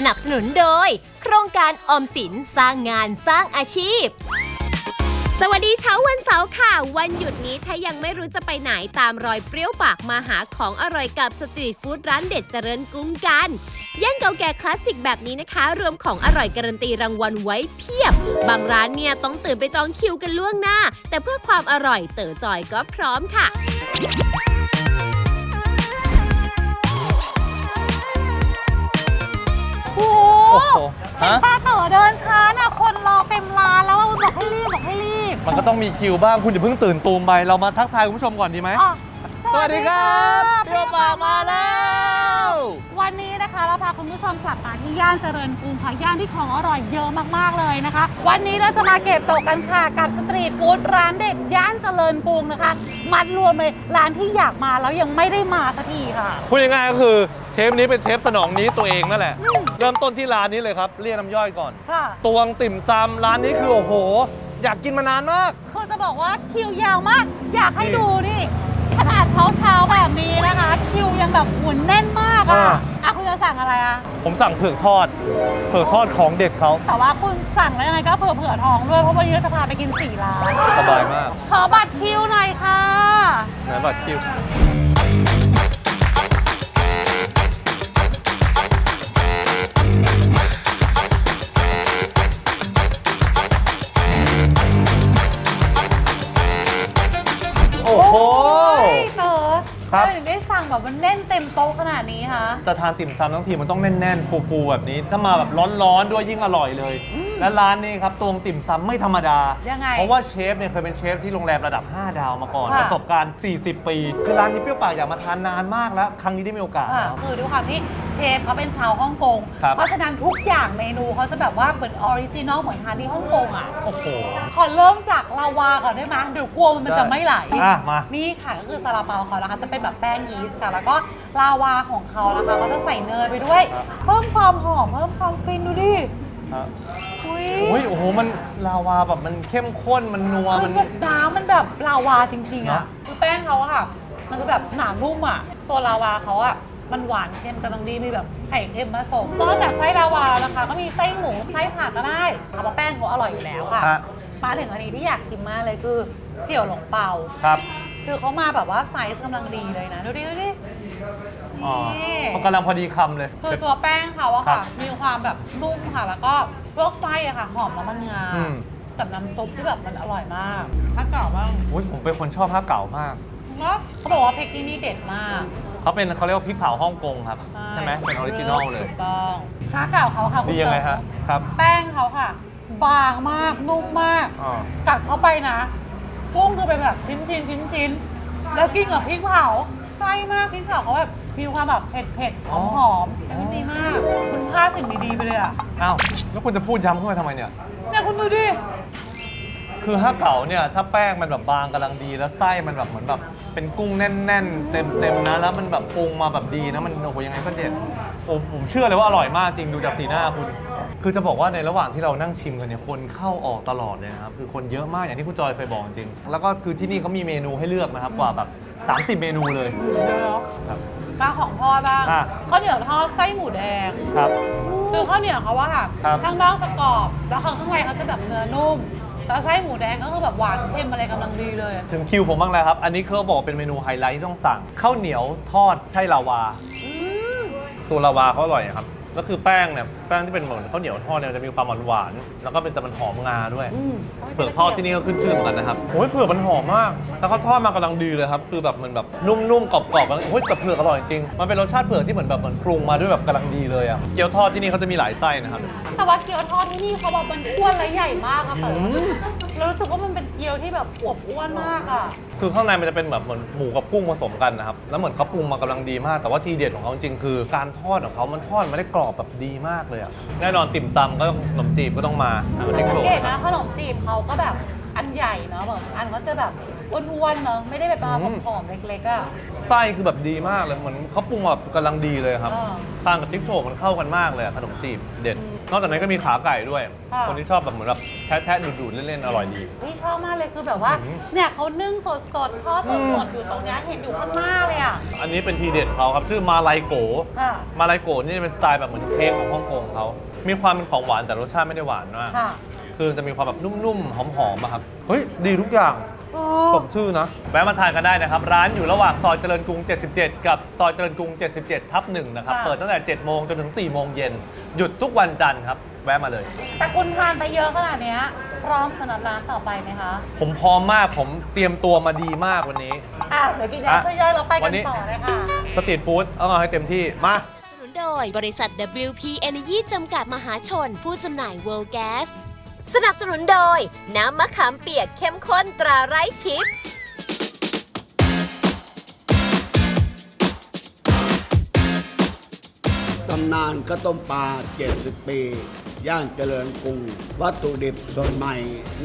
สนับสนุนโดย โครงการออมสินสร้างงานสร้างอาชีพ สวัสดีเช้าวันเสาร์ค่ะ วันหยุดนี้ถ้ายังไม่รู้จะไปไหนตามรอยเปรี้ยวปากมาหาของอร่อยกับสตรีทฟู้ดร้านเด็ดเจริญกรุ้งกันย่านเก่าแก่คลาสสิกแบบนี้นะคะ รวมของอร่อยการันตีรางวัลไว้เพียบ บางร้านเนี่ยต้องตื่นไปจองคิวกันล่วงหน้า แต่เพื่อความอร่อยเต๋อจอยก็พร้อมค่ะ เห็นฮะ ป้าเต๋อเดินช้าน่ะคนรอเต็มร้านแล้วอะบอกให้รีบบอกให้รีบมันก็ต้องมีคิวบ้างคุณอย่าเพิ่งตื่นตูมไป เรามาทักทายคุณผู้ชมก่อนดีไหม อะ สวัสดีครับเปรี้ยวปากมาแล้ว วันนี้นะคะเราพาคุณผู้ชมกลับมาที่ย่านเจริญกรุงค่ะย่านที่ของอร่อยเยอะมากๆเลยนะคะ วันนี้เราจะมาเก็บตกกันค่ะกับสตรีทฟู้ดร้านเด็ดย่านเจริญกรุงนะคะ มัดรวมเลยร้านที่อยากมาแล้วยังไม่ได้มาสักทีค่ะ พูดง่ายๆก็คือเทปนี้เป็นเทปสนองนี้ตัวเองนั่นแหละ อืม เริ่มต้นที่ร้านนี้เลยครับ เรียกน้ำย่อยก่อน ค่ะ ตวงติ่มซำร้านนี้คือโอ้โห อยากกินมานานมาก คือจะบอกว่าคิวยาวมาก อยากให้นี่ ดูนี่ ขนาดเช้าเช้าๆแบบนี้นะคะ คิวยังแบบหมุนแน่นมากอะอ่า อะคุณจะสั่งอะไรอะผมสั่งเผือกทอด เผือกทอดของเด็ดเขาแต่ว่าคุณสั่งแล้วยังไงก็เผื่อเผื่อๆท้องด้วยเพราะวันนี้จะพาไปกินสี่ร้านสบายมากขอบัตรคิวหน่อยค่ะไหนบัตรคิว ครับทำไมถึงได้สั่งแบบมันแน่นเต็มโต๊ะขนาดนี้คะ จะทานติ่มซำทั้งทีมันต้องแน่นๆฟูๆแบบนี้ ถ้ามาแบบร้อนๆด้วยยิ่งอร่อยเลย และร้านนี้ครับตวงติ่มซำไม่ธรรมดา ยังไงเพราะว่าเชฟเนี่ยเคยเป็นเชฟที่โรงแรมระดับ 5 ดาวมาก่อน ค่ะ ประสบการณ์ 40 ปี คือร้านนี้เปรี้ยวปากอยากมาทานนานมากแล้ว ครั้งนี้ได้มีโอกาสค่ะนะครับคือด้วยความที่เชฟเขาเป็นชาวฮ่องกง ครับ เพราะฉะนั้นทุกอย่างเมนูเขาจะแบบว่าเหมือนออริจินอลเหมือนทานที่ฮ่องกงอะ โอ้โห ขอเริ่มจากลาวาก่อนได้ไหมเดี๋ยวกลัวมันจะไม่ไหลอะมานี่ค่ะก็คือซาลาเปาเขานะคะจะเป็นแบบแป้งยีสต์ค่ะ แล้วก็ลาวาของเขานะคะก็จะใส่เนยไปด้วยครับเพิ่มความหอมเพิ่มความฟินดูดิ ฮะอุ้ยโอ้ยโอ้โหมันลาวาแบบมันเข้มข้นมันนัวมัมันน แบบน้ำมันแบบลาวาจริงๆเนอะอะ คือแป้งเขาอะค่ะ มันจะแบบหนานุ่มอะตัวลาวาเขาอะมันหวานเค็มกำลังดีมีแบบไข่เค็มผสมนอกจากไส้ลาวาแล้วนะคะ ก็มีไส้หมูไส้ผักก็ได้เอาว่าแป้งเขาอร่อยอยู่แล้วค่ะฮะมาถึงอันนี้ที่อยากชิมมากเลยคือเสี่ยวหลงเปา ครับ คือเขามาแบบว่าไซส์กำลังดีเลยนะ ดูดิดูดิ อ๋อนี่มันกำลังพอดีคำเลย คือตัวแป้งเขาอะครัค่ะบมีความแบบนุ่มค่ะ แล้วก็พวกไส้อะค่ะ หอมน้ำมันงาอืมกับน้ำซุปที่แบบมันอร่อยมากถ้าเก่าบ้างอุ้ยผมเป็นคนชอบผ้าเก่ามาก เนาะเขาบอกว่าพริกที่นี่เด็ดมาก เขาเป็นเขาเรียกว่าพริกเผาฮ่องกงครับ ใช่ไหมเป็นออริจินอลเลย ถูกต้องถ้าเก่าเขาค่ะคุณดียังไงฮะเต๋อครับแป้งเขาค่ะ บางมาก นุ่มมาก อ๋อกัดเข้าไปนะกุ้งคือเป็นแบบชิ้นชิ้นชิ้นชิ้นแล้วกินกับพริกเผาไส้มากพริกเผาเขาแบบ มีความแบบเผ็ดเผ็ดหอ๋ออมหอมๆมันดีมาก คุณพลาดสิ่งดีๆไปเลยอะอ้าวแล้วคุณจะพูดย้ำเข้ามาทำไมเนี่ย เนี่ยคุณดูดิ คือถ้าเก๋าเนี่ยถ้าแป้งมันแบบบางกำลังดีแล้วไส้มันแบบเหมือนแบบเป็นกุ้งแน่น ๆ เต็มๆนะแล้วมันแบบปรุงมาแบบดีนะมันโอ้โหยังไงก็เด็ดโอ้ผมเชื่อเลยว่าอร่อยมากจริงดูจากสีหน้าคุณ คือจะบอกว่าในระหว่างที่เรานั่งชิมกันเนี่ยคนเข้าออกตลอดเลยนะครับคือคนเยอะมากอย่างที่คุณจอยเคยบอกจริงแล้วก็คือที่นี่เขามีเมนูให้เลือกนะครับกว่าแบบ 30 เมนูเลยเดี๋ยวครับ ๆมาของทอดบ้างอะ ข้าวเหนียวทอดไส้หมูแดง ครับ คือข้าวเหนียวเขาว่าค่ะครับ ข้างนอกจะกรอบแล้วข้างในเขาจะแบบเนื้อนุ่มแล้วไส้หมูแดงก็คือแบบหวานเค็มอะไรกำลังดีเลยถึงคิวผมบ้างแล้วครับ อันนี้เขาบอกเป็นเมนูไฮไลท์ที่ต้องสั่งข้าวเหนียวทอดไส้ลาวา อืมตัวลาวาเขาอร่อยครับ ก็คือแป้งเนี่ยแป้งที่เป็นเหมือนข้าวเหนียวทอดเนี่ยจะมีความหวานๆแล้วก็เป็นแต่มันหอมงาด้วย อืมเผือกทอดที่นี่ก็ขึ้นชื่อเหมือนกันนะครับโอ้ยเผือกมันหอมมาก แล้วเขาทอดมากำลังดีเลยครับ คือแบบมันแบบนุ่มๆกรอบๆแล้วโอ้ยแต่เผือกอร่อยจริง มันเป็นรสชาติเผือกที่เหมือนแบบเหมือนปรุงมาด้วยแบบกำลังดีเลยอะเกี๊ยวทอดที่นี่เขาจะมีหลายไส้นะครับ แต่ว่าเกี๊ยวทอดที่นี่เขาบอกมันอ้วนและใหญ่มากอะเต๋ออืมแล้วรู้สึกว่ามันเป็นเกี๊ยวที่แบบอวบอ้วนมากอะคือข้างในมันจะเป็นแบบเหมือนหมูกับกุ้งผสมกันนะครับ แล้วเหมือนเขาปรุงมากำลังดีมาก แต่ว่าทีเด็ดของเขาจริงๆคือ การทอดของเขามันทอดมาได้กรอบแบบดีมากเลยอะแน่นอนติ่มซำก็ต้องขนมจีบก็ต้องมาอันนี้สัโกงรเกตนะนะขนมจีบเขาก็แบบ อันใหญ่เนาะแบบอันก็จะแบบอ้วนๆเนาะไม่ได้แบบมาอืม ผอมๆเล็กๆอะ ไส้คือแบบดีมากเลยเหมือนเขาปรุงมาแบบกำลังดีเลยครับอ่าทานกับจิ๊กโฉวมันเข้ากันมากเลยอะขนมจีบเด็ดอืมนอกจากนั้นก็มีขาไก่ด้วย ค่ะ คนที่ชอบแบบเหมือนแบบแทะๆดูดๆเล่นๆอร่อยดีที่ชอบมากเลยคือแบบว่า อืม เนี่ยเขานึ่งสดๆทอดสดๆอยู่ตรงเนี้ยเห็นอยู่ข้างหน้าเลยอะอันนี้เป็นทีเด็ดเขาครับชื่อมาลายโก ค่ะ มาลายโกนี่เป็นสไตล์แบบเหมือนเค้กของฮ่องกงเขา มีความเป็นของหวานแต่รสชาติไม่ได้หวานมาก ค่ะ คือจะมีความแบบนุ่มๆ หอมๆอะครับ เฮ้ย ดีทุกอย่าง โอ้สมชื่อนะ แวะมาทานกันได้นะครับ ร้านอยู่ระหว่างซอยเจริญกรุง 77 กับซอยเจริญกรุง 77 ทับ1นะครับเปิดตั้งแต่7โมงจนถึง4โมงเย็น หยุดทุกวันจันทร์ครับ แวะมาเลย แต่คุณทานไปเยอะขนาดเนี้ยพร้อมสำหรับร้านต่อไปไหมคะผมพร้อมมาก ผมเตรียมตัวมาดีมากวันนี้ อะเดี๋ยวกินอะน้ำช่วยย่อยเราไปวักันนนี้ ต่อเลยค่ะ สตรีทฟู้ดเอามาให้เต็มที่ มาสนุนโดยบริษัท WP Energy จำกัดมหาชน ผู้จำหน่าย World Gas สนับสนุนโดย น้ำมะขามเปียกเข้มข้นตราไร้ทิพย์ตำนานข้าวต้มปลา 70 ปี ย่านเจริญกรุง วัตถุดิบสดใหม่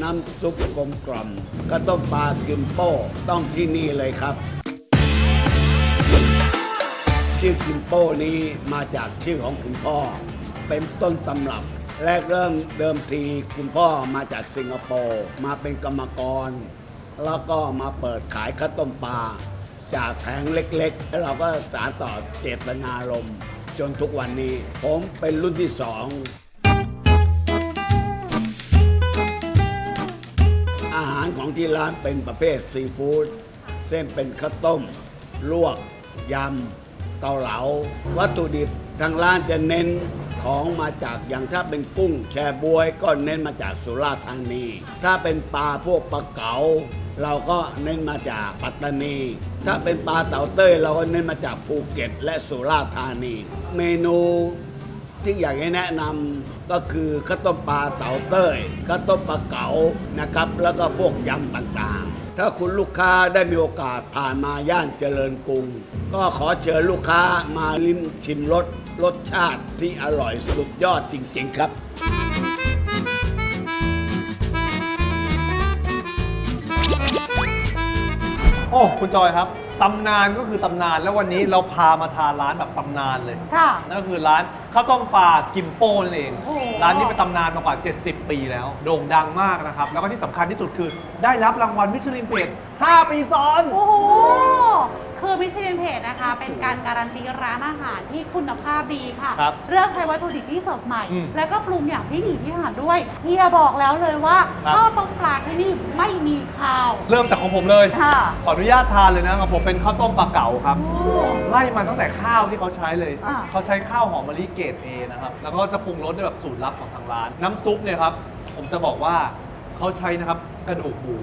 น้ำซุปกลมกล่อมข้าวต้มปลากิมโป้ต้องที่นี่เลยครับ ชื่อกิมโป้นี้มาจากชื่อของคุณพ่อ เป็นต้นตำรับ แรกเริ่มเดิมทีคุณพ่อมาจากสิงคโปร์มาเป็นกรรมกร แล้วก็มาเปิดขายข้าวต้มปลาจากแผงเล็กๆ แล้วเราก็สารต่อเจตนารมณ์จนทุกวันนี้ ผมเป็นรุ่นที่สองอาหารของที่ร้านเป็นประเภทซีฟู้ดเส้นเป็นข้าวต้ม ลวก ยำ เกาเหลา วัตถุดิบทางร้านจะเน้น ของมาจากอย่างถ้าเป็นกุ้งแชบวยก็เน้นมาจากสุราษฎร์ธานี ถ้าเป็นปลาพวกปลาเก๋าเราก็เน้นมาจากปัตตานี ถ้าเป็นปลาเต่าเต้ยเราก็เน้นมาจากภูเก็ต และสุราษฎร์ธานี เมนูที่อยากให้แนะนำก็คือข้าวต้มปลาเต่าเต้ยข้าวต้มปลาเก๋านะครับ แล้วก็พวกยำต่างๆ ถ้าคุณลูกค้าได้มีโอกาสผ่านมาย่านเจริญกรุง ก็ขอเชิญลูกค้ามาลิ้มชิมรสรสชาติที่อร่อยสุดยอดจริง ๆ ครับ โอ้ คุณจอยครับ ตำนานก็คือตำนานแล้ววันนี้เราพามาทานร้านแบบตำนานเลยค่ะ นั่นก็คือร้านข้าวต้มปลากิมโป้นั่นเอง โอ้โห ร้านนี้เป็นตำนานมากว่า 70 ปีแล้ว โด่งดังมากนะครับ แล้วก็ที่สำคัญที่สุดคือได้รับรางวัลมิชลินเพจ5 ปีซ้อน โอ้โห คือมิชลินเพจนะคะ เป็นการการันตีร้านอาหารที่คุณภาพดีค่ะ ครับเลือกใช้วัตถุดิบที่สดใหม่ อืมแล้วก็ปรุงอย่างพิถีพิถันด้วยเฮียบอกแล้วเลยว่าครับ ข้าวต้มปลาที่นี่ไม่มีข้าวเริ่มจากของผมเลย ค่ะขออนุญาตทานเลยนะของผมเป็นข้าวต้มปลาเก๋าครับ โอ้ ไล่มาตั้งแต่ข้าวที่เขาใช้เลย อ่า เขาใช้ข้าวหอมมะลิเกรดเอนะครับ แล้วก็จะปรุงรสด้วยแบบสูตรลับของทางร้าน น้ำซุปเนี่ยครับ ผมจะบอกว่าเขาใช้นะครับกระดูกหมู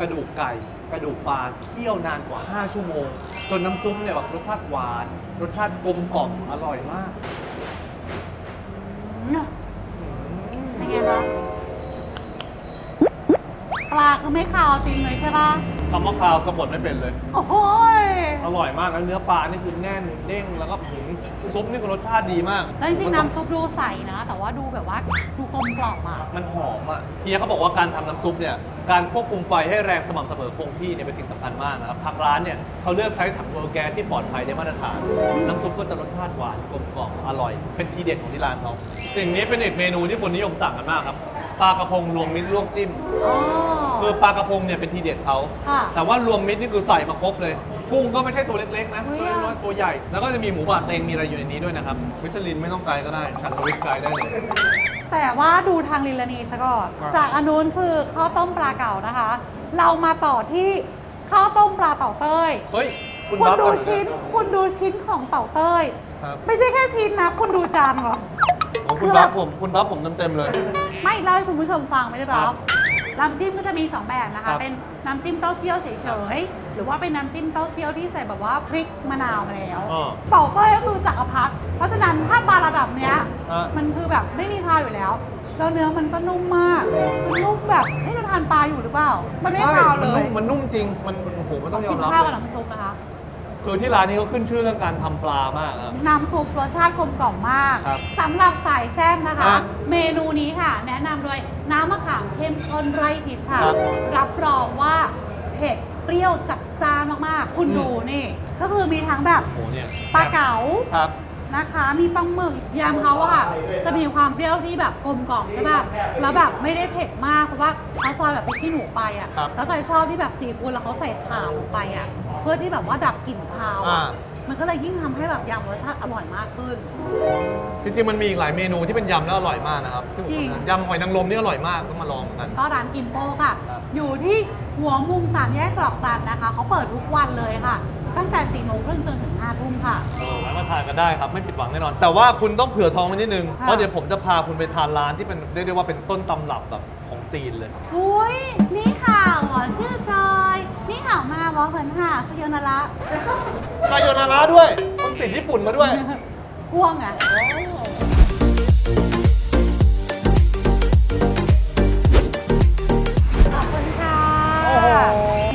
กระดูกไก่ กระดูกปลาเคี่ยวนานกว่า 5 ชั่วโมง จนน้ำซุปเนี่ยแบบรสชาติหวาน รสชาติกลมกล่อมอร่อยมากอืมเป็นไงคะปลาคือไม่ขาวจริงเลยใช่ปะคำว่าคาวสะบดไม่เป็นเลย โอ้โหย อร่อยมากแล้วเนื้อปลานี่คือแน่นเด้งแล้วก็หืมซุปนี่คือรสชาติดีมากแล้วจริงๆน้ำซุปดูใสนะ แต่ว่าดูแบบว่าดูกลมกล่อมอะมันหอมอะเฮียเขาบอกว่าการทำน้ำซุปเนี่ยการควบคุมไฟให้แรงสม่ำเสมอคงที่เนี่ยเป็นสิ่งสำคัญมากนะครับทางร้านเนี่ยเขาเลือกใช้ถังเวอร์แก๊สที่ปลอดภัยได้มาตรฐานน้ำซุปก็จะรสชาติหวานกลมกล่อมอร่อย เป็นทีเด็ดของที่ร้านเขาสิ่งนี้เป็นอีกเมนูที่คนนิยมสั่งกันมากครับปลากระพงรวมมิตรลวกจิ้ม อ๋อ คือปลากระพงเนี่ยเป็นทีเด็ดเขา ค่ะ แต่ว่ารวมมิตรนี่คือใส่มาครบเลย กุ้งก็ไม่ใช่ตัวเล็กๆนะอุ๊ตัวยอะน้อยๆตัวใหญ่ แล้วก็จะมีหมูบาดเตงมีอะไรอยู่ในนี้ด้วยนะครับมิชลินไม่ต้องไกลก็ได้ ฉันทวิตไกลได้เลย แต่ว่าดูทางลิลานีซะก่อน ครับ จากอนนุนคือข้าวต้มปลาเก่านะคะ เรามาต่อที่ข้าวต้มปลาเต่าเต้ย เฮ้ย คุณคุณบัฟดูก่อนนะชิ้น คุณดูชิ้นของเต่าเต้ย ครับไม่ใช่แค่ชิ้นนะ คุณดูจานก่อน โอ้คุณบัฟผมคุณบัฟผมเต็มๆเลย ไม่เล่าให้คุณผู้ชมฟังไม่ได้หรคอรับน้ำจิ้มก็จะมี 2 แบบนะครัคะ บเป็นน้ำจิ้มเต้าเจี้ยวเฉยๆ หรือว่าเป็นน้ำจิ้มเต้าเจี้ยวที่ใส่แบบว่าพริกมะนาวมาแล้วอ๋อเต่าเต้ยก็คือจักรพรรดิเพราะฉะนั้นถ้าปลาระดับเนี้ย อะ มันคือแบบไม่มีคาวอยู่แล้ว แล้วเนื้อมันก็นุ่มมากคือนุ่มแบบให้เราทานปลาอยู่หรือเปล่า มันไม่คาวเลใช่ยมันนุ่มมันนุ่มจริง มันโอ้โหมันต้องยอชิมมรับข้าวกับเลยน้ำซุปนะคะ คือที่ร้านนี้เขาขึ้นชื่อเรื่องการทำปลามากครับ น้ำซุปรสชาติกลมกล่อมมากครับสำหรับสายแซ่บนะคะ อะเมนูนี้ค่ะ แนะนำโดยน้ำมะขามเข้มข้นไร่ทิพย์ค่ะ ครับรับรองว่าเผ็ด เปรี้ยวจัดจ้านมากๆ คุณอืมดูนี่ ก็คือมีทั้งแบบโอ้โหเนี่ยปลาเก๋าครับ นะคะ มีปลาหมึกยำเขาอะค่ะ จะมีความเปรี้ยวที่แบบกลมกล่อมใช่ป่ะแล้วแบบไม่ได้เผ็ดมากเพราะว่าเขาซอยแบบพริกขี้หนูไปอะครับแล้วใจชอบที่แบบซีฟู้ดแล้วเขาใส่ข่าลงไปอะเพื่อที่แบบว่าดับกลิ่นคาวอ่าอะมันก็เลยยิ่งทำให้แบบยำรสชาติอร่อยมากขึ้น จริงๆมันมีอีกหลายเมนูที่เป็นยำแล้วอร่อยมากนะครับที่ผมจริง ทำยำหอยนางรมนี่อร่อยมากต้องมาลองกัน ก็ร้านกิมโป้ค่ะ ครับ อยู่ที่หัวมุมสามแยกกรอกจันทร์นะคะ เขาเปิดทุกวันเลยค่ะ ตั้งแต่4ี่โมงครึ่งจนถึง5้าทุ่มค่ะ เออแวะมาทานกันได้ครับไม่ผิดหวังแน่นอน แต่ว่าคุณต้องเผื่อท้องไว้นิดนึงค่ะเพราะเดี๋ยวผมจะพาคุณไปทานร้านที่เป็นเรียกได้ว่าเป็นต้นตำรับแบบของจีนเลย อุ้ยนี่ข่าวเหรอชื่อจอยนี่ข่าวมาบอกเหมือนค่ะสยนาระซายโยนาระด้วยต้องติดญี่ปุ่นมาด้วยพ่วงอะ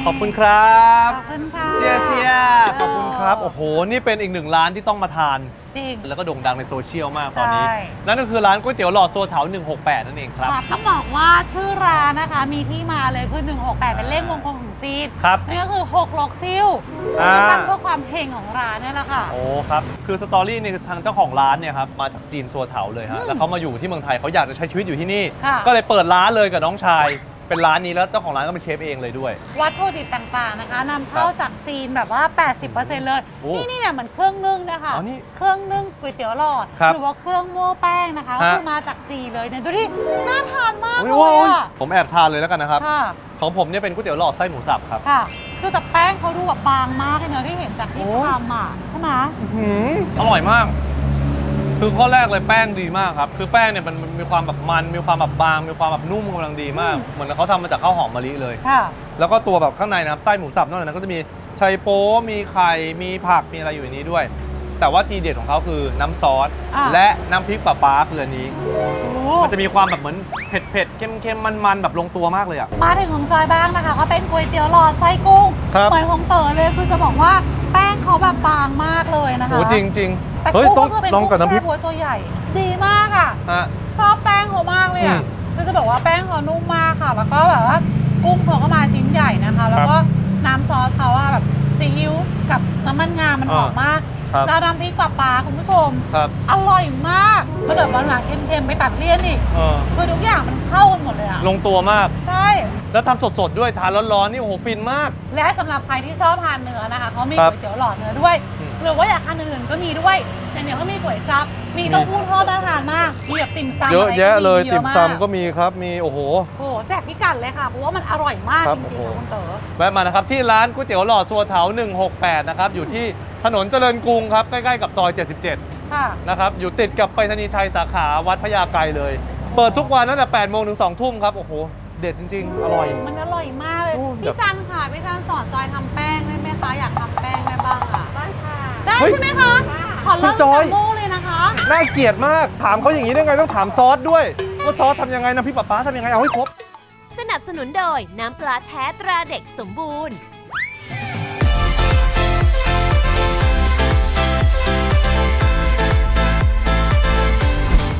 ขอบคุณครับ ขอบคุณค่ะเชียร์เชียร์ขอบคุณครับ โอ้โห นี่เป็นอีกหนึ่งร้านที่ต้องมาทาน จริง แล้วก็โด่งดังในโซเชียลมากตอนนี้ ใช่ นั่นก็คือร้านก๋วยเตี๋ยวหลอดโซเถา168 นั่นเองครับ ค่ะต้องบอกว่าชื่อร้านนะคะมีที่มาเลยคือ 168 เป็นเลขมงคลของจีนครับ นั่นก็คือ6ลกซิ่วอ่า ตั้งเพื่อความเฮงของร้านนี่แหละค่ะ โอ้ครับ คือสตอรี่นี่คือทางเจ้าของร้านเนี่ยครับมาจากจีนซัวเถาเลยอืฮะมแล้วเขามาอยู่ที่เมืองไทยเขาอยากจะใช้ชีวิตอยู่ที่นี่ ค่ะ ก็เลยเปิดร้านเลยกับน้องชาย เป็นร้านนี้แล้วเจ้าของร้านก็เป็นเชฟเองเลยด้วย วัตถุดิบต่าง ๆ นะคะนำเข้าจากจีนแบบว่า 80%เลย โอ้นี่นี่เนี่ยเหมือนเครื่องนึ่งนะคะอ๋อนี่เครื่องนึ่งก๋วยเตี๋ยวหลอด ครับหรือว่าเครื่องโม้แป้งนะคะก็ฮะคือมาจากจีนเลยเนี่ยดูที่น่าทานมากโอ้เลยยโอ้ยอะผมแอบทานเลยแล้วกันนะครับ ค่ะของผมเนี่ยเป็นก๋วยเตี๋ยวหลอดไส้หมูสับครับ ค่ะคือแต่แป้งเขาดูแบบบางมากเลยเนอะที่เห็นจากที่โอ้ ทำอะใช่ไหมอื้อหืออร่อยมาก คือข้อแรกเลยแป้งดีมากครับ คือแป้งเนี่ยมันมันมีความแบบมัน มีความแบบบาง มีความแบบนุ่มกำลังดีมาก เหมือนเขาทำมาจากข้าวหอมมะลิเลย ค่ะ แล้วก็ตัวแบบข้างในนะครับไส้หมูสับนอกจากนั้นก็จะมีไชัยโป๊มีไข่ มีผัก มีอะไรอยู่ในนี้ด้วย แต่ว่าทีเด็ดของเขาคือน้ำซอส อ่าและน้ำพริกปลาปลาคืออันนี้ โอ้มันจะมีความแบบเหมือนเผ็ดเผ็ดๆเค็มเค็มมันมันๆแบบลงตัวมากเลยอะ มาถึงของจอยบ้างนะคะ ก็เป็นก๋วยเตี๋ยวหลอดไส้กุ้งครับ เหมือนของเต๋อเลยคือจะบอกว่า แป้งเขาแบบบางมากเลยนะคะโอ้จริงจริงแต่เฮ้ยกุ้งต้องก็คือเป็นลองกุ้งกับน้ำพริแช่กบ๊วยตัวใหญ่ ดีมากอะ ฮะ ชอบแป้งเขามากเลยอะอืมคือจะบอกว่าแป้งเขานุ่มมากค่ะ แล้วก็แบบว่ากุ้งเขาก็มาชิ้นใหญ่นะคะ แล้วก็น้ำซอสเขาอะแบบซีอิ๊วกับน้ำมันงา มันหอมมากครับแล้วน้ำพริกปลาปลาคุณผู้ชม ครับอร่อยมากก็แบบหวานๆเค็มๆไปตัดเลี่ยนอีก เออคือทุกอย่างมันเข้ากันหมดเลยอะ ลงตัวมาก ใช่ แล้วทำสดๆด้วยทานร้อนๆนี่โอ้โหฟินมาก และสำหรับใครที่ชอบทานเนื้อนะคะเขามีครับก๋วยเตี๋ยวหลอดเนื้อด้วย อืมหรือว่าอยากทานอื่นๆก็มีด้วยอย่างเดี๋ยวก็มีก๋วยจั๊บมีเต้าหู้ทอดน่าทานมากมีแบบติ่มซำเยอะแยะเลยอติ่มอะากซำก็มีครับมีโอ้โห โอ้โหแจกพิกัดเลยค่ะเพราะว่ามันอร่อยมากครับจริงๆโอ้ค่ะโห คุณเต๋อ แวะมานะครับที่ร้านก๋วยเตี๋ยวหลอดซัวเถา168 นะครับ อยู่ที่ถนนเจริญกรุงครับ ใกล้ๆกับซอย 77 ค่ะนะครับ อยู่ติดกับไปรษณีย์ไทยสาขาวัดพญาไกรเลย เปิดทุกวันตั้งแต่8โมงถึง2ทุ่มครับ โอ้โห เด็ดจริง ๆ อร่อย มันอร่อยมากเลย โอ้แบบพี่จันค่ะ พี่จันสอนจอยทำแป้งได้ไหมคะ อยากทำแป้งได้บ้างอะ ได้ค่ะ ได้เฮ้ยใช่ไหมคะ ขอเริ่มคุณจอยจากโม่เลยนะคะ น่าเกลียดมาก ถามเขาอย่างนี้ได้ไงต้องถามซอสด้วยว่าซอสทำยังไงนะพี่ป๊าป๊าทำยังไงเอาให้ครบ สนับสนุนโดยน้ำปลาแท้ตราเด็กสมบูรณ์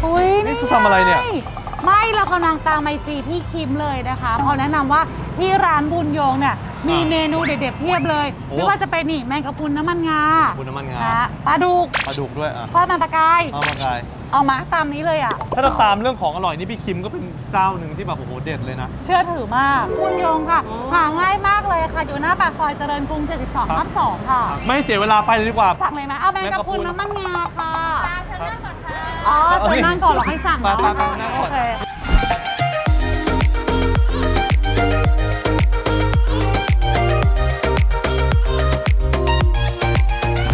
อุ้ยนี่คุณทำอะไรเนี่ย ไม่เรากำลังตามไอจีพี่คิมเลยนะคะเขาแนะนำว่าที่ร้านบุญโยงเนี่ยมีเมนูเด็ดๆเพียบเลยโอ้ ไม่ว่าจะเป็นนี่แมงกะพรุนน้ำมันงาคุณน้ำมันงานะปลาดุกปลาดุกด้วยอะทอดมันปลากายเอามากายเอามาตามนี้เลยอะ ถ้าเราตามเรื่องของอร่อยนี่พี่คิมก็เป็นเจ้าหนึ่งที่แบบโอ้โหเด็ดเลยนะ เชื่อถือมากบุญโยงค่ะอ๋อหาง่ายมากเลยค่ะ อยู่หน้าปากซอยเจริญกรุง 72ทับ2ค่ะ ไม่เสียเวลาไปเลยดีกว่า สั่งเลยไหมเอาแมงกะพรุนแมงกะพรุนน้ำมันงาค่ะครับ อ๋อเชิญนั่งก่อนเหรอให้สั่งไปเนาะไปไปนั่งก่อน โอเค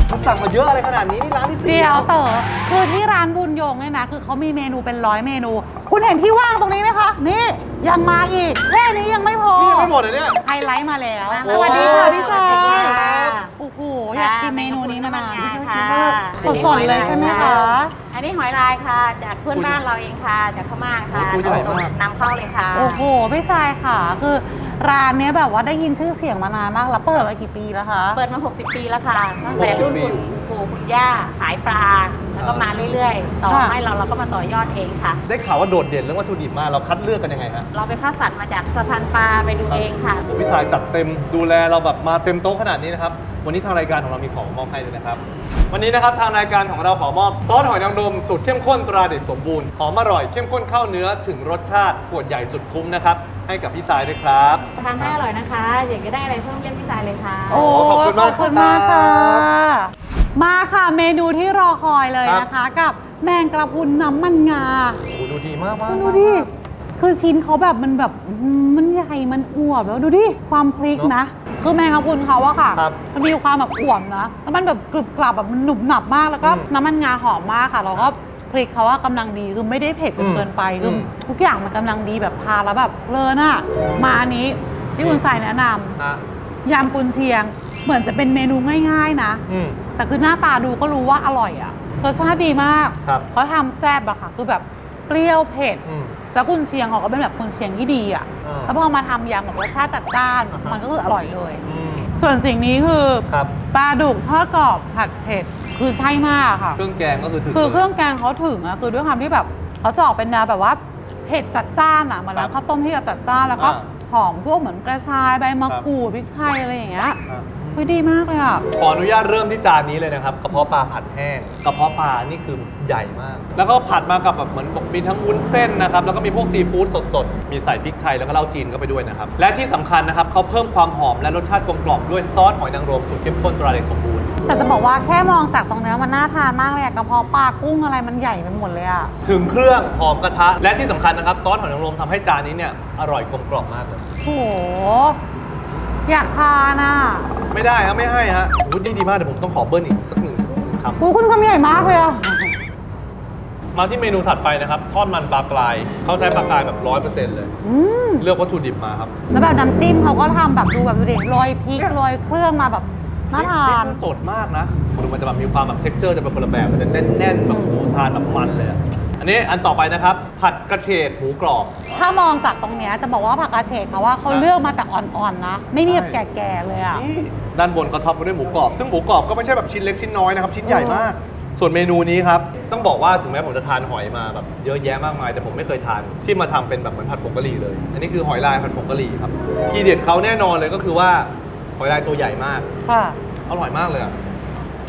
คุณสั่งมาเยอะอะไรขนาดนี้นี่ร้านที่สี่เดี๋ยวเต๋อคือที่ร้านบุญ โยงเนี่ยนะ คือเขามีเมนูเป็นร้อยเมนู คุณเห็นที่ว่างตรงนี้ไหมคะ นี่ยังมาอีกแค่นี้ยังไม่พอ นี่ยังไม่หมดเลยเนี่ย ไฮไลท์มาแล้ว โอ้ สวัสดีค่ะพี่ชาสวัสดียค่ะโอ้โห อยากชิมเมนูนี้มานานค่ะสดๆเลยใช่ไหมคะ อันนี้หอยลายค่ะ จากเพื่อนบ้านเราเองค่ะ จากพม่าค่ะโอ้ยตัวใหญ่มาก นำเข้าเลยค่ะ โอ้โห พี่ชายค่ะ คือร้านเนี้ยแบบว่าได้ยินชื่อเสียงมานานมากแล้วเปิดมากี่ปีแล้วคะ เปิดมา 60 ปีแล้วค่ะตั้งแต่รุ่น60ปีคุณปู่ คุณย่าขายปลา แล้วก็มาเรื่อยๆ ต่อค่ะ ให้เราเราก็มาต่อยอดเองค่ะ ได้ข่าวว่าโดดเด่นเรื่องวัตถุดิบมากเราคัดเลือกกันยังไงฮะเราไปคัดสรรมาจากสะพานปลาไปดูเองค่ะ ผมพี่สายจัดเต็มดูแลเราแบบมาเต็มโต๊ะขนาดนี้นะครับ วันนี้ทางรายการของเรามีของมอบให้ด้วยนะครับ วันนี้นะครับทางรายการของเราขอมอบซอสหอยนางรมสูตรเข้มข้นตราเด็ดสมบูรณ์หอมอร่อยเข้มข้นเข้าเนื้อถึงรสชาติขวดใหญ่สุดคุ้มนะครับให้กับพี่สายด้วยครับ ทานให้อร่อยนะคะ อยากจะได้อะไรเพิ่มเรียกพี่สายเลยค่ะ โอ้ขอบคุณมากขอบคุณมากครั ค่ะบ มาค่ะเมนูที่รอคอยเลยครับนะคะ กับแมงกระพรุนน้ำมันงาโอ้โหดูดีมากมากดูดิ คือชิ้นเขาแบบมันแบบอื้อหือมันใหญ่มันอวบแล้วดูดิ ความพลิกนะ คือแมงกะพรุนเขาอะค่ะครับมันมีความแบบอวบนะแล้วมันแบบกรึบกรับแบบมันหนุบหนับมากแล้วก็อืมน้ำมันงาหอมมากค่ะแล้วก็พริกเขาว่ากำลังดีคือไม่ได้เผ็ดจนอืมเกินไปคืออมทุกอย่างมันกำลังดีแบบทานแล้วแบบเพลินอะมาอันนี้ที่คุณใส่แนะนำฮะยำกุนเชียง เหมือนจะเป็นเมนูง่าย ๆ นะอืม แต่คือหน้าตาดูก็รู้ว่าอร่อยอะรสชาติดีมากครับเขาทำแซ่บอะค่ะ คือแบบเปรี้ยวเผ็ด อืม แล้วกุนเชียงเขาก็เป็นแบบกุนเชียงที่ดีอะอ่าแล้วพอมาทำยำแบบรสชาติจัดจ้าน อ่าฮะ มันก็คืออร่อยเลย อืมส่วนสิ่งนี้คือครับปลาดุกทอดกรอบผัดเผ็ดคือใช่มากค่ะ เครื่องแกงก็คือถึง คือเครื่องลยแกงเขาถึงอะคือด้วยความที่แบบเขาจะออกเป็นแนวแบบว่าเผ็ดจัดจ้านอะเหมือนครัร้าบนข้าวต้มที่จะจัดจ้านแล้วก็อ่าหอมพวกเหมือนกระชายใบมะกรูดพริกไทยอะไรอย่างเงี้ย อะเฮ้ยดีมากเลยอะขออนุญาตเริ่มที่จานนี้เลยนะครับกระเพาะปลาผัดแห้งกระเพาะปลานี่คือใหญ่มาก แล้วก็ผัดมากับแบบเหมือนบอกมีทั้งวุ้นเส้นนะครับแล้วก็มีพวกซีฟู้ดสดๆมีใส่พริกไทยแล้วก็เหล้าจีนเข้าไปด้วยนะครับและที่สำคัญนะครับเขาเพิ่มความหอมและรสชาติกลมกล่อมด้วยซอสหอยนางรมสูตรเข้มข้นตราเด็กสมบูรณ์ แต่จะบอกว่าแค่มองจากตรงเนี้ยมันน่าทานมากเลยอะกระเพาะปลากุ้งอะไรมันใหญ่ไปหมดเลยอะถึงเครื่องหอมกระทะ และที่สำคัญนะครับซอสหอยนางรมทำให้จานนี้เนี่ยอร่อยกลมกล่อมมากเลยโอ้โห อยากทานอะไม่ได้ครับไม่ให้ฮะวุ้นี่ดีมากเดี๋ยวผมต้องขอเบิ้ลอีกสักหนึ่งหนึ่งคำ โอ้คุณคำใหญ่มากเลยอะมาที่เมนูถัดไปนะครับ ทอดมันปลากราย เขาใช้ปลากรายแบบร้อยเปอร์เซ็นต์เลย อืมเลือกวัตถุดิบมาครับแล้วแบบน้ำจิ้มเขาก็ทำแบบดูแบบดูดิโรยพริกเนี่ยโรยเครื่องมาแบบน่าทานพริกคือสดมากนะดูมันจะแบบมีความแบบ texture จะเป็นคนละแบบ มันจะแน่นๆแบบโอ้โหทานแบบมันเลยอะอั นนี้อันต่อไปนะครับ ผัดกระเฉดหมูกรอบ ถ้ามองจากตรงเนี้ยจะบอกว่าผักกาดเฉดเขาว่าเขาอะเลือกมาแต่อ่อนๆนะ ไม่มีแบบใช่ แก่ๆเลยอะนี่ด้านบนก็ท็อปไปด้วยหมูกรอบ ซึ่งหมูกรอบก็ไม่ใช่แบบชิ้นเล็กชิ้นน้อยนะครับ ชิ้นใหญ่มาก ส่วนเมนูนี้ครับ ต้องบอกว่าถึงแม้ผมจะทานหอยมาแบบเยอะแยะมากมาย แต่ผมไม่เคยทานที่มาทำเป็นแบบเหมือนผัดผงกะหรี่เลย อันนี้คือหอยลายผัดผงกะหรี่ครับทีเด็ดเขาแน่นอนเลยก็คือว่าหอยลายตัวใหญ่มาก ค่ะ อร่อยมากเลยอะ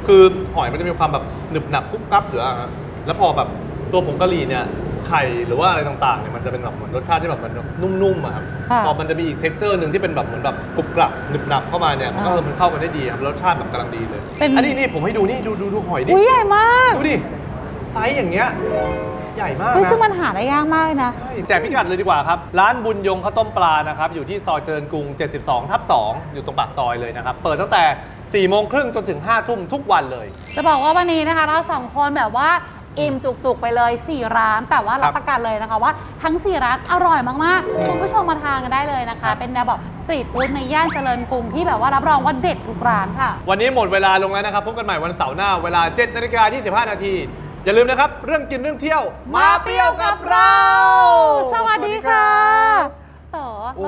คือหอยมันจะมีความแบบหนึบหนับกรุบกรับเหลือฮะแล้วพอแบบ ตัวผงกะหรี่เนี่ยไข่หรือว่าอะไรต่างๆเนี่ยมันจะเป็นแบบเหมือนรสชาติที่แบบมันนุ่มๆอะครับค่ะ พอมันจะมีอีกเท็กเจอร์หนึ่งที่เป็นแบบเหมือนแบบกรุบกรับหนึบหนับเข้ามาเนี่ยมันก็อ่าเออมันเข้ากันได้ดีครับรสชาติแบบกำลังดีเลยเป็น อันนี้นี่ผมให้ดูนี่ดูดูดูหอยดิ อุ้ยใหญ่มากดูดิไซส์อย่างเงี้ยใหญ่มากเฮ้ยนะซึ่งมันหาได้ยากมากเลยนะ ใช่แจกพิกัดเลยดีกว่าครับ ร้านบุญยงข้าวต้มปลานะครับ อยู่ที่ซอยเจริญกรุง 72 ทับ 2 อยู่ตรงปากซอยเลยนะครับ เปิดตั้งแต่ 4 โมงครึ่งจนถึง 5 ทุ่มทุกวันเลย จะบอกว่าวันนี้นะคะ เราสองคนแบบว่า อิ่มจุกๆไปเลย 4 ร้าน แต่ว่าครัรับบประกันเลยนะคะว่าทั้ง 4 ร้านอร่อยมากๆ คุณผู้ชมมาทานกันได้เลยนะครัคะบเป็นแนวแบบสตรีทฟู้ดในย่านเจริญกรุงที่แบบว่ารับรองว่าเด็ดทุกร้านค่ะ วันนี้หมดเวลาลงแล้วนะครับ พบกันใหม่วันเสาร์หน้า เวลา7นาฬิกา25 นาที อย่าลืมนะครับ เรื่องกินเรื่องเที่ยว มาเปรี้ยวกับเรา สวัสดีค่ะเต๋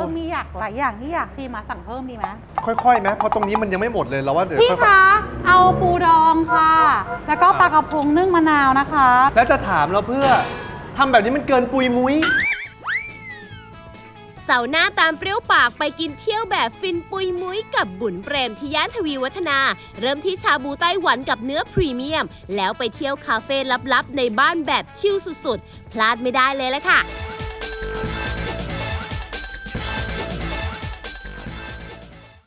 อโอ้เรามีอยากหลายอย่างที่อยากชิมมาสั่งเพิ่มดีไหมค่อยๆไหมเพราะตรงนี้มันยังไม่หมดเลยเราว่าเดี๋ยวพี่ค่อยคะเอาปูดองค่ะ แล้วก็ปลากระพงนึ่งมะนาวนะคะๆแล้วจะถามเราเพื่อทำแบบนี้มันเกินปุยมุ้ย เสาร์หน้าตามเปรี้ยวปากไปกินเที่ยวแบบฟินปุยมุ้ยกับบุญเปรมที่ย่านทวีวัฒนา เริ่มที่ชาบูไต้หวันกับเนื้อพรีเมียม แล้วไปเที่ยวคาเฟ่ลับๆ ในบ้านแบบชิลสุดๆ พลาดไม่ได้เลยละค่ะ